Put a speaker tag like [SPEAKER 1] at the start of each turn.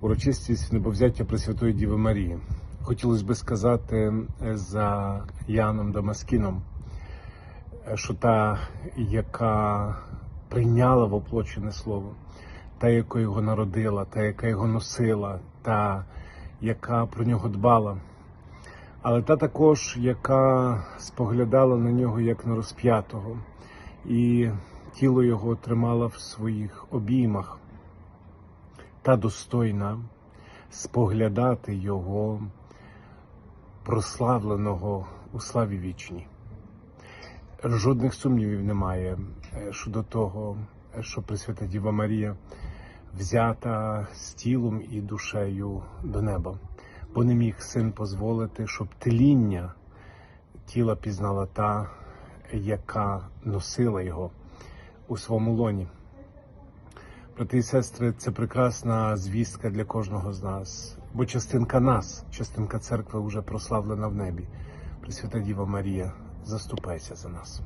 [SPEAKER 1] урочистість небовзяття Пресвятої Діви Марії. Хотілося би сказати е, за Яном Дамаскіном, е, що та, яка прийняла воплочене слово, та, яка його народила, та, яка його носила, та, яка про нього дбала, але та також, яка споглядала на нього як на розп'ятого, і тіло його тримала в своїх обіймах, та достойна споглядати його прославленого у славі вічній. Жодних сумнівів немає е, щодо того, е, що Пресвята Діва Марія взята з тілом і душею до неба, бо не міг син дозволити, щоб тління тіла пізнала та, яка носила його у своєму лоні. Брати і сестри, це прекрасна звістка для кожного з нас, бо частинка нас, частинка церкви вже прославлена в небі. Пресвята Діва Марія, заступайся за нас.